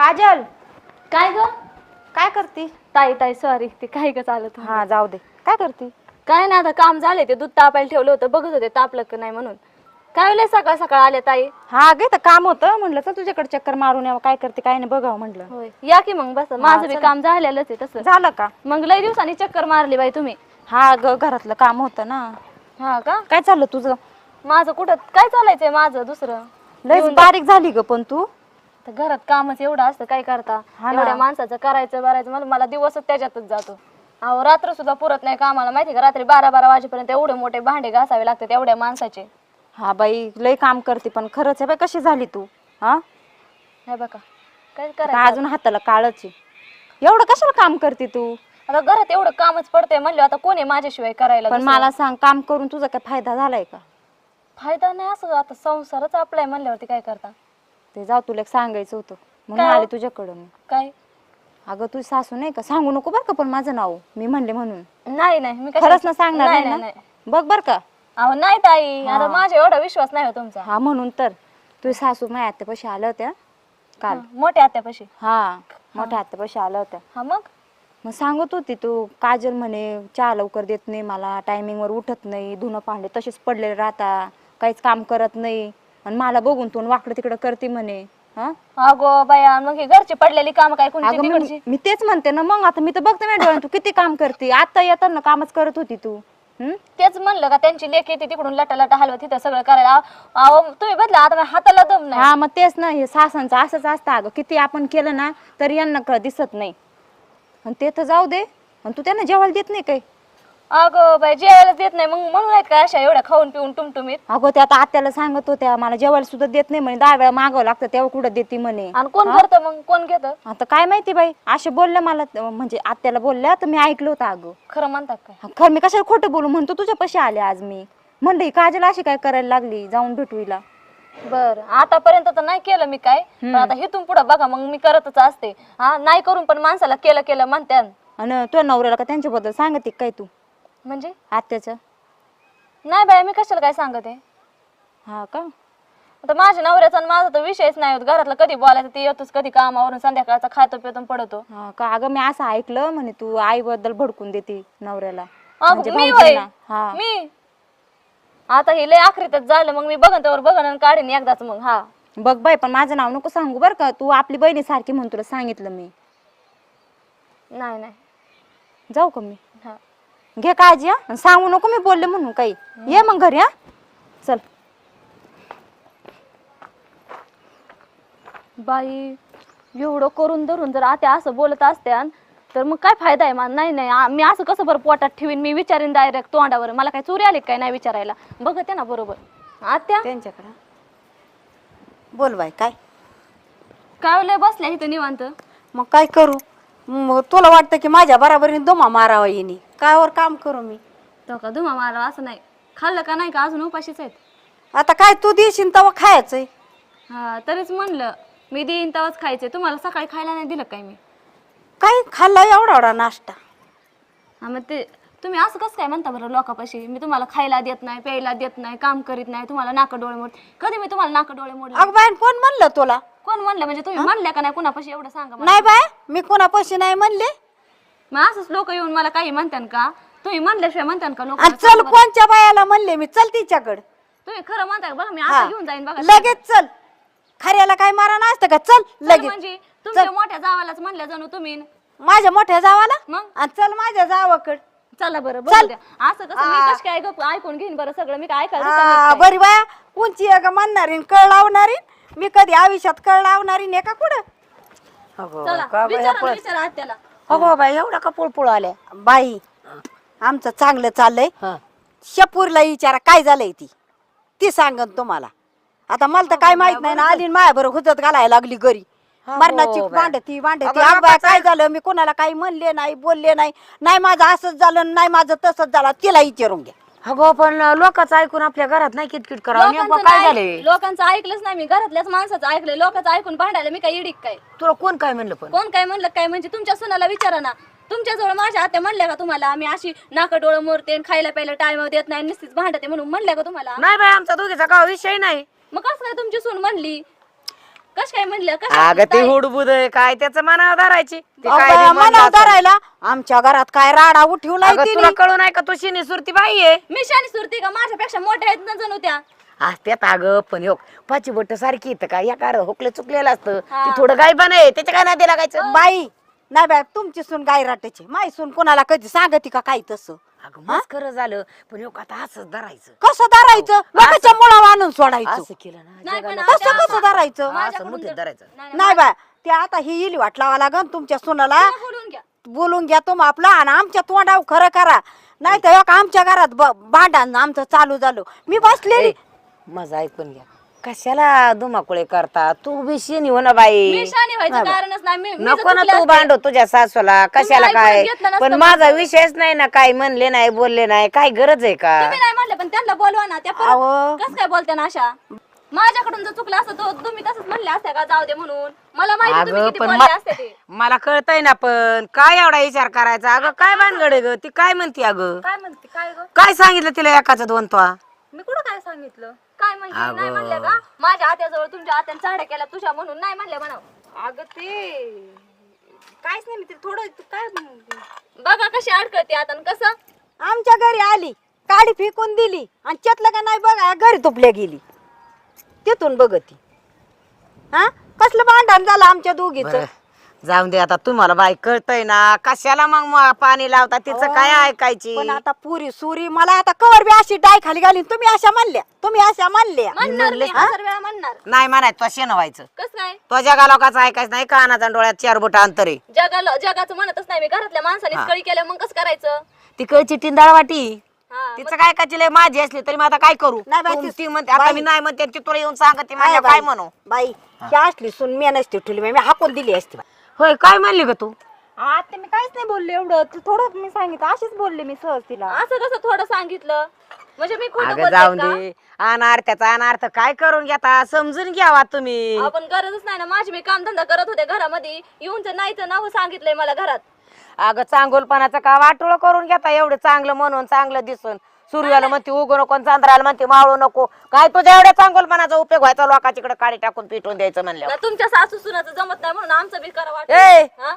काजल. काय ग? काय करती? ताई ताई सॉरी ते काय ग चालत होतं. हा जाऊ दे. काय करती? काय नाही आता काम झाले ते दूध तापायला ठेवलं होतं. बघत होते तापलं का नाही म्हणून. काय वेळेला सकाळ सकाळ आले ताई? हा गे तर काम होतं. म्हणलं चल तुझ्याकडे चक्कर मारून यावं. काय करते काय नाही बघावं म्हणलं. होय. या की मग बस. माझं बी काम झालेलंच आहे तसं. झालं का? मग लय दिवसांनी चक्कर मारली बाई तुम्ही. हा ग घरातलं काम होतं ना. हा का? काय चाललं तुझं? माझं कुठं काय चालायचंय माझं दुसरं? लयच बारीक झाली ग पण तू. तर घरात कामच एवढं असतं काय करता? हा ना. एवढ्या माणसाचं करायचं बरायचं मला मला दिवसच त्याच्यातच जातो. अहो रात्र सुद्धा पुरत नाही कामाला. माहिती का रात्री बारा बारा वाजेपर्यंत एवढे मोठे भांडे घासावे लागतात एवढ्या माणसाचे. हा बाई लय काम करते पण खरंच आहे बाई कशी झाली तू? हा? हे बघा काय करायचं अजून हाताला काळच आहे. एवढं कशाला काम करते तू? आता घरात एवढं कामच पडतंय म्हणलं आता कोणी माझ्याशिवाय करायला पण दुसरं? मला सांग काम करून तुझा काय फायदा झालाय का? फायदा नाही असं आता संसारच आपलाय म्हणल्यावरती काय करता? ते जाऊ तुला एक सांगायचं होतं. म्हणून काय हो? आले तुझ्याकडून काय? अगं तुझी सासू नाही का? सांगू नको बरं का पण माझं नाव. मी म्हणले म्हणून. नाही नाही मी कशाला- खरंच ना सांगणार नाही नाही नाही ना बघ बर का. अहो नाही ताई. आता माझ्या एवढा विश्वास नाही हो तुमचा. हा म्हणून तर. तुझी सासू माझ्या आत्यापाशी आल्या होत्या काल. हा, मोठ्या आत्यापाशी. हा मोठ्या आत्यापाशी आल्या होत्या. हा मग? मग सांगत होती तू काजल म्हणे चहा लवकर देत नाही मला टायमिंगवर उठत नाही धुणं भांडे तसेच पडलेले राहता काहीच काम करत नाही. आणि मला बघून तू वाकडं तिकडं करते म्हणे हा? अगो बाया मग ही घरची पडलेली काम काय कोणती अगं तिकडची? मी मी तेच म्हणते ना मग आता मी तर बघते डोळ्यात तू किती काम करते. आता येताना कामच करत होती तू हम्म? तेच म्हणलं का त्यांची लेख येते तिकडून लटा लटा हलवत तिथं सगळं करायला. अहो अहो, तुम्ही बदला आता माझ्या हाताला दम नाही. हा मग तेच ना हे सासांचं असंच असतं अगं. किती आपण केलं ना तरी यांना क- दिसत नाही. आणि ते तर जाऊ दे. आणि तू त्यांना जेवायला देत नाही काही. अगं बाई जेवायला देत नाही. मग म्हणून आहेत का अशा एवढ्या खाऊन पिऊन टुमटुमीत? अगं ते आता आत्याला सांगत होत्या मला जेवायला सुद्धा देत नाही म्हणे. दहा वेळा मागावं लागतं तेव्हा कुठं देते म्हणे. आणि कोण करतं मग? कोण घेतं? आता काय माहिती बाई असे बोलल्या मला त- म्हणजे आत्याला बोलल्या तर मी ऐकलं होतं अगं. खरं म्हणतात काय? हा, खरं मी कशाला खोटं बोलू? म्हणतो तुझ्या पशी आले आज मी. म्हणलं ही काजल अशी काय करायला लागली जाऊन भेटू हिला बर आतापर्यंत तर नाही केलं मी काय. पण आता इथून पुढे बघा मग मी करतच असते. हा नाही करून पण माणसाला केलं केलं म्हणत्यान. आणि तुझ्या नवऱ्याला का त्यांच्याबद्दल सांगते काय तू? म्हणजे? आत्याचं. नाही बाय मी कशाला काय सांगते? हा का? आता माझ्या नवऱ्याचा आणि माझा तर विषयच नाही होत. घरातलं कधी बोलायचं ते येतोच कधी कामावरून. संध्याकाळचा खातो पितो पडतो. हा का? अगं मी असं ऐकलं म्हणे तू आई बद्दल भडकून देते नवऱ्याला. म्हणजे मी भाऊजींना. हा. मी? आता हे लय आखरीतच झालं. मग मी बघन त्यावर बघन आणि काढीन एकदाच मग. हा. बघ बाई पण माझं नाव नको सांगू बरं का. तू आपली बहिणी सारखी म्हणून तुला सांगितलं मी. नाही नाही. जाऊ का मी? हा. घे काळजी हा. आणि सांगू नको मी बोलले म्हणून काही. ये मग घरी हा. चल. बाई एवढं करून धरून जर आता असं बोलत असत्यान तर मग काय फायदा आहे? मला नाही नाही आ- मी असं कसं बरं पोटात ठेवीन? मी विचारीन डायरेक्ट तोंडावर मला काय चोरी आली काय नाही विचारायला? बघते ना बरोबर. आत्या? त्यांच्याकडं. बोल बाई काय? काय लय बसल्या इथं निवांत? मग काय करू? मग तुला वाटतं की माझ्या बराबरीने दोमा मारावा येणे कायवर काम करू मी. तो का धुमा मारा असं नाही. खाल्लं का नाही का? अजून उपाशीच आहेत. आता काय तू देशील तेव्हा खायचंय. हा तरीच म्हणलं. मी देईन तेव्हाच खायचे तुम्हाला सकाळी खायला नाही दिलं काय मी? काय खाल्ला एवढा एवढा नाश्ता? हा मग ते तुम्ही असं कसं काय म्हणता बरं लोकांपाशी? मी तुम्हाला खायला देत नाही प्यायला देत नाही काम करीत नाही तुम्हाला नाकं डोळे मोड कधी मी तुम्हाला नाकं डोळे मोडले? अग बाय कोण म्हणलं तुला? कोण म्हणलं? म्हणजे तुम्ही म्हणल्या का नाही? कुणापाशी एवढं सांगा मला. नाही बाय मी कोणापाशी नाही म्हणले. मग असंच लोक येऊन मला काही म्हणतात का? तुम्ही म्हणल्याशिवाय म्हणतात का लोक? आणि चल कोणच्या बायाला म्हणले मी? चल तिच्याकडे. तुम्ही खरं म्हणताय बघा मी हा. असं घेऊन जाईन बघा लगेच चल. खऱ्याला काय मारा नसतं का? चल चल लगेच. म्हणजे तुमच्या मोठ्या जावालाच म्हणल्या जणू तुम्ही. माझ्या मोठ्या जावाला? मग? आणि चल माझ्या जावाकड. चला बरं बघू द्या. असं कसं मी कसं काय गप्प ऐकून घेईन बरं सगळं? मी काय ऐकायला रिकामी हा, आहे काय? बरी बाया. कोणची आहे का म्हणणारी कळ लावणारी मी कधी आयुष्यात कळ लावणारी नाही का कुठं? अगो, चला का बाया विचारा पळ- विचारा आत्याला. अगो बाई एवढा का पुळपुळ आल्या? बाई आमचं चांगलं चाललंय. शपूरला विचारा काय झालंय ती? ती सांगन तुम्हाला. आता मला तर काय माहीत नाही ना आली माया बरं हुजत घालायला लागली घरी. मरणाची भांडती भांडती. अगं बाई, काय झालं? मी कोणाला काही म्हणले नाही बोलले नाही. नाही माझं असंच झालं नाही माझं तसंच झालं. तिला विचारून घ्या. अगो पण लोकांचं ऐकून आपल्या घरात नाही किटकिट करावं. नेमकं लोकांचं काय नाही- लोकांचं ऐकलंच नाही मी. घरातल्याच माणसाचं ऐकलंय. लोकांचं ऐकून भांडायला मी काय इडिक काय? तुला कोण काय म्हणलं पण? कोण काय म्हणलं काय? म्हणजे तुमच्या सुनाला विचारा ना. तुमच्याजवळ माझ्या आत्या म्हणल्या का तुम्हाला? मी अशी नाकं डोळं मोरते आणि खायला प्यायला टाइम देत नाही नुसतीच भांडते म्हणून म्हणल्या का तुम्हाला? नाही बाई आमचा दोघीचा गाव विषय नाही. मग कसं काय तुमची सून म्हणली? कश काय म्हणल्या अगं ते हुडबुद आहे, काय त्याचं मनावर धरायची? ते अहो, काय बाया, बी म्हणलं मनाव असेल. धरायला? आमच्या घरात काय राडा उठवलाय अगं, तिने? तुला कळून आहे का? तू शिनी सुरती बाई आहे. मी शानी सुरती का? माझ्यापेक्षा मोठ्या आहेत ना जणू त्या. हा त्यात अगं पण हो पाची बोट सारखी येतं का या कार होकले चुकलेलं असतं. हा. ते थोडं गाय आहे. त्याच्या काय नाही लागायचं? बाई नाही बाय तुमची सून गाय राटायची माई सून कोणाला कधी सांगती का काही तसं? अगं मग खरं झालं पण हो आता असंच धरायचं. कसं धरायचं? लोकांच्या मुळावर आणून सोडायचं. असं केलं ना नाही पण जगाला- कसं कसं धरायचं? हा, असं मुठीत धरायचं. नाही बाय ते आता ही इली वाट लावा लागन तुमच्या सुनाला. बोलून घ्या. बोलून घ्या तुम आपलं आणि आमच्या तोंडावर खरं करा. नाही तर एक आमच्या घरात ब- भांडण आमचं चालू झालं. मी बसलेली. ए, माझं ऐकून घ्या. कशाला धुमाकुळे करता? तू बी शिनी हो ना बाई. मी शानी व्हायचं कारणच नाही. मी- मी जर नको ना चुकले तू असते- भांडो तुझ्या सासूला. कशाला ऐकून काय? घेतलं नसतं पण. माझा विषयच नाही ना काय म्हणले नाही बोलले नाही. काय गरज आहे का? तुम्ही नाही म्हणले पण त्यांना बोलवा ना. त्या अहो. कस काय बोलते ना अशा? माझ्याकडून जर चुकलं असतं तर तुम्ही तसंच म्हणले असते का? जाऊ दे म्हणून. मला माहिती तुम्ही अगं किती पण बोलले असते ते. मा- मला कळतंय ना पण काय एवढा विचार करायचा? अगं काय भानगड आहे ग? ती काय म्हणते अगं? काय म्हणते? काय ग? काय सांगितलं तिला एकाचं दोन तो मी कुठं काय सांगितलं? काय म्हणजे नाही म्हणले का? माझ्या आत्याजवळ तुमच्या आत्याने चाड्या केल्या तुझ्या म्हणून नाही म्हणले म्हणा. अगं ते काहीच नाही मी ते थोडं काय बघा कशी अडकळते आता आणि कसं? आमच्या घरी आली काडी फेकून दिली आणि चतलं का नाही बघा घरी तुपल्या गेली. तिथून बघती. हा? कसलं भांडण झालं आमच्या दोघीच? बरं, जाऊन दे आता तुम्हाला बाई कळतंय ना कशाला मग म- पाणी लावता तिचं काय ऐकायची? पण आता पुरी सुरी मला आता कवर बी अशी डाय खाली घालीन तुम्ही अशा म्हणल्या तुम्ही अशा म्हणल्या. म्हणणार मी हजार वेळा म्हणणार. नाही म्हणायचं तो शेण व्हायचं कस काय? तो जगा लोकांचं ऐकायचं नाही कानाचा आणि डोळ्यात चार बोट अंतर. आहे जगाला जगाचं म्हणतच नाही मी घरातल्या माणसाने कळी केल्या मग कसं करायचं? ती कळची टिंदाळ वाटी. हा तिचं काय काय लय माझी असली तरी मी आता काय करू? नाही बाई, ती- ती म्हणते आता. मी नाही म्हणते ती तुला येऊन सांगते काय मला काय म्हणू? बाई ही असली सून मी नसती ठेवली बाई, मी हाकून दिली असती बाई. होय काय म्हणली ग तू? आता मी काहीच नाही बोलले एवढं. ते थोडं मी सांगितलं अशीच बोलले मी सहज तिला. असं कसं थोडं सांगितलं? म्हणजे मी खोटं अगं जाऊन का? दे. अनार्थाचा अनार्थ काय करून घेता? समजून घ्यावा तुम्ही. आपण गरजच नाही ना. माझी मी कामधंदा करत होते घरामध्ये. येऊन तर नाहीचं नाव सांगितलंय मला घरात. अगं चांगोलपणाचं का वाटोळ करून घेता? एवढं चांगलं म्हणून चांगलं दिसून. सूर्याला म्हणते उगू नको आणि चंद्राला म्हणते मावळू नको. काय तुझ्या एवढ्या चांगोलपणाचा उपयोग व्हायचा? लोकांच्याकडे काडी टाकून पिटून द्यायचं म्हणलं तुमच्या सासू सुनाचं जमत नाही म्हणून आमचं बी करा ए! हा?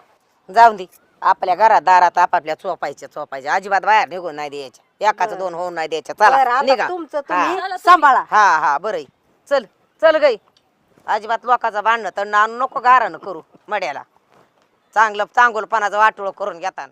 जाऊन दे. आपल्या घरात दारात आपापल्या चोपायच्या चोपायच्या. अजिबात बाहेर निघून नाही द्यायच्या. एकाच दोन होऊन नाही द्यायच्या. बरं, चला आता निघा. तुमचं हा. तुम्ही सांभाळा. हा हा बरं आहे. चल चल गई. अजिबात लोकांचं भांडणं तर नको गारानं करू मड्याला. चांगलं चांगोलपणाचं वाटोळ करून घेताना.